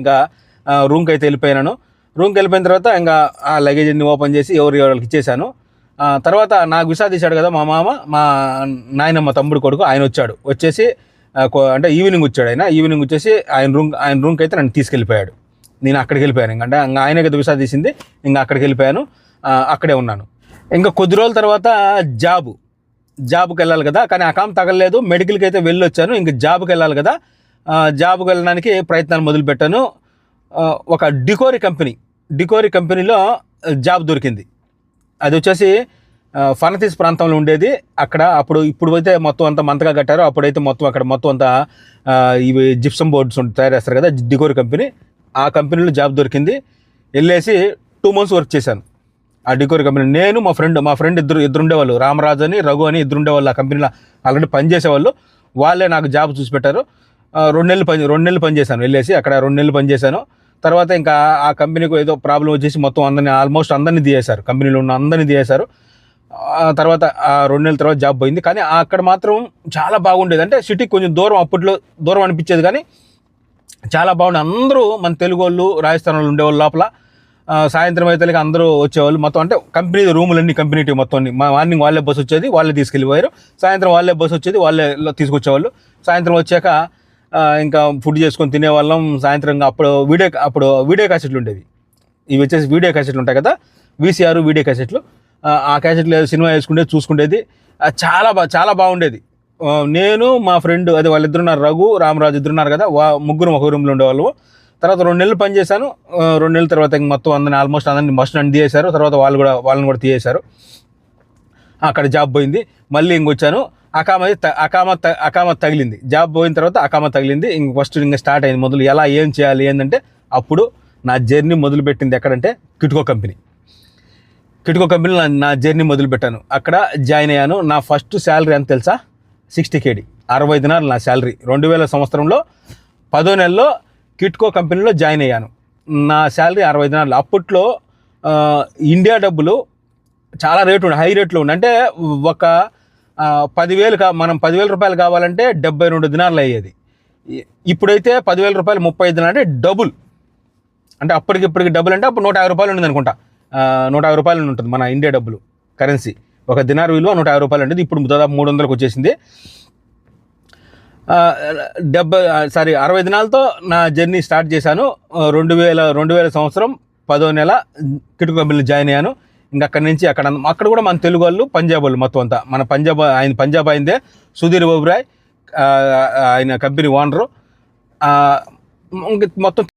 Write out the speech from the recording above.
ఇంకా రూమ్కి అయితే వెళ్ళిపోయినాను. రూమ్కి వెళ్ళిపోయిన తర్వాత ఇంకా ఆ లగేజ్ అన్ని ఓపెన్ చేసి ఎవరు వాళ్ళకి ఇచ్చేసాను తర్వాత నాకు విసా తీశాడు కదా మా మామ మా నాయనమ్మ తమ్ముడు కొడుకు ఆయన వచ్చాడు. వచ్చేసి అంటే ఈవినింగ్ వచ్చాడు ఆయన. ఈవినింగ్ వచ్చేసి ఆయన రూమ్ ఆయన రూమ్కి అయితే నన్ను తీసుకెళ్ళిపోయాడు. నేను అక్కడికి వెళ్ళిపోయాను. ఇంకా ఇంకా ఆయనే కదా విసా తీసింది ఇంకా అక్కడికి వెళ్ళిపోయాను. అక్కడే ఉన్నాను. ఇంకా కొద్ది రోజుల తర్వాత జాబు. జాబ్కి వెళ్ళాలి కదా కానీ అకామ్ తగలలేదు. మెడికల్కి అయితే వెళ్ళి వచ్చాను ఇంక జాబ్కి వెళ్ళాలి కదా. జాబ్కి వెళ్ళడానికి ప్రయత్నాలు మొదలుపెట్టాను. ఒక డికోరీ కంపెనీ డికోరీ కంపెనీలో జాబ్ దొరికింది. అది వచ్చేసి ఆ, ఫనతీస్ ప్రాంతంలో ఉండేది. అక్కడ అప్పుడు ఇప్పుడు అయితే మొత్తం అంతా మంతగా కట్టారు. అప్పుడైతే మొత్తం అక్కడ మొత్తం అంతా ఇవి జిప్సమ్ బోర్డ్స్ తయారు చేస్తారు కదా డికోరీ కంపెనీ. ఆ కంపెనీలో జాబ్ దొరికింది. వెళ్ళేసి టూ మంత్స్ వర్క్ చేశాను. ఆ డికోరీ కంపెనీ నేను మా ఫ్రెండ్ మా ఫ్రెండ్ ఇద్దరు ఇద్దరు ఉండేవాళ్ళు. రామరాజు అని రఘు అని ఇద్దరు ఉండేవాళ్ళు ఆ కంపెనీలో. ఆల్రెడీ పనిచేసేవాళ్ళు. వాళ్ళే నాకు జాబ్ చూసి పెట్టారు. రెండు నెలలు పని రెండు నెలలు పనిచేశాను. వెళ్ళేసి అక్కడ రెండు నెలలు పనిచేశాను. తర్వాత ఇంకా ఆ కంపెనీకి ఏదో ప్రాబ్లం వచ్చేసి మొత్తం అందరిని ఆల్మోస్ట్ అందరినీ తీయేశారు కంపెనీలో ఉన్న అందరినీ తీయేశారు ఆ తర్వాత ఆ రెండు నెలల తర్వాత జాబ్ పోయింది. కానీ అక్కడ మాత్రం చాలా బాగుండేది. అంటే సిటీకి కొంచెం దూరం అప్పట్లో దూరం అనిపించేది. కానీ చాలా బాగుండే. అందరూ మన తెలుగు వాళ్ళు రాజస్థాన్ వాళ్ళు ఉండేవాళ్ళు లోపల. సాయంత్రం అయితే అందరూ వచ్చేవాళ్ళు. మొత్తం అంటే కంపెనీ రూములన్నీ కంపెనీ మొత్తం మార్నింగ్ వాళ్ళే బస్సు వచ్చేది వాళ్ళే తీసుకెళ్ళిపోయారు. సాయంత్రం వాళ్ళే బస్సు వచ్చేది వాళ్ళే తీసుకొచ్చేవాళ్ళు. సాయంత్రం వచ్చాక ఇంకా ఫుడ్ చేసుకొని తినేవాళ్ళం. సాయంత్రం అప్పుడు వీడియో అప్పుడు వీడియో క్యాసెట్లు ఉండేవి. ఇవి వచ్చేసి వీడియో క్యాసెట్లు ఉంటాయి కదా? వీసీఆర్ వీడియో క్యాసెట్లు ఆ, క్యాసెట్లు సినిమా వేసుకుంటే చూసుకుండేది. చాలా బా చాలా బాగుండేది. నేను మా ఫ్రెండ్ అదే వాళ్ళిద్దరున్నారు రఘు రామరాజు ఇద్దరున్నారు కదా? వా ముగ్గురు ఒక రూమ్లో ఉండేవాళ్ళు తర్వాత రెండు నెలలు పనిచేశాను రెండు నెలల తర్వాత ఇంక మొత్తం అందరిని ఆల్మోస్ట్ అందరిని మస్ట్ నన్ను తీసేశారు. తర్వాత వాళ్ళు కూడా వాళ్ళని కూడా తీసేశారు. అక్కడ జాబ్ పోయింది. మళ్ళీ ఇంకొచ్చాను. అకామ అకామ త- అకామ తగిలింది. జాబ్ పోయిన తర్వాత అకామ తగిలింది. ఇంక ఫస్ట్ ఇంకా స్టార్ట్ అయింది మొదలు. ఎలా ఏం చేయాలి ఏంటంటే అప్పుడు నా జర్నీ మొదలుపెట్టింది ఎక్కడంటే కిటుకో కంపెనీ. కిటుకో కంపెనీలో నా- నా జర్నీ మొదలుపెట్టాను అక్కడ జాయిన్ అయ్యాను. నా ఫస్ట్ శాలరీ ఎంత తెలుసా? సిక్స్టీ కేడి అరవై దినాలు నా శాలరీ రెండు వేల సంవత్సరంలో పదో నెలలో కిట్కో కంపెనీలో జాయిన్ అయ్యాను. నా శాలరీ అరవై దినాలు. అప్పట్లో ఇండియా డబ్బులు చాలా రేటు ఉండే హై రేట్లో ఉండే. అంటే ఒక పదివేలు కా మనం పదివేల రూపాయలు కావాలంటే డెబ్బై రెండు దినాలు అయ్యేది. ఇప్పుడైతే పదివేల రూపాయలు ముప్పై దినాలు అంటే డబుల్. అంటే అప్పటికి ఇప్పటికి డబ్బులు అంటే అప్పుడు నూట యాభై రూపాయలు ఉండేది అనుకుంటా. నూట యాభై రూపాయలు ఉంటుంది మన ఇండియా డబ్బులు కరెన్సీ. ఒక దినార్ విలువ నూట యాభై రూపాయలు ఉండేది. ఇప్పుడు దాదాపు మూడు వందలకు వచ్చేసింది. డెబ్బై సారీ అరవై దినాలతో నా జర్నీ స్టార్ట్ చేశాను. రెండు వేల రెండు వేల సంవత్సరం పదో నెల కిటుకు కంపెనీలో జాయిన్ అయ్యాను. ఇంకా అక్కడి నుంచి అక్కడ అక్కడ కూడా మన తెలుగు వాళ్ళు పంజాబ్ వాళ్ళు మొత్తం అంతా. మన పంజాబ్ ఆయన పంజాబ్ అయిందే సుధీర్ బాబురాయ్ ఆయన కంపెనీ ఓనరు మొత్తం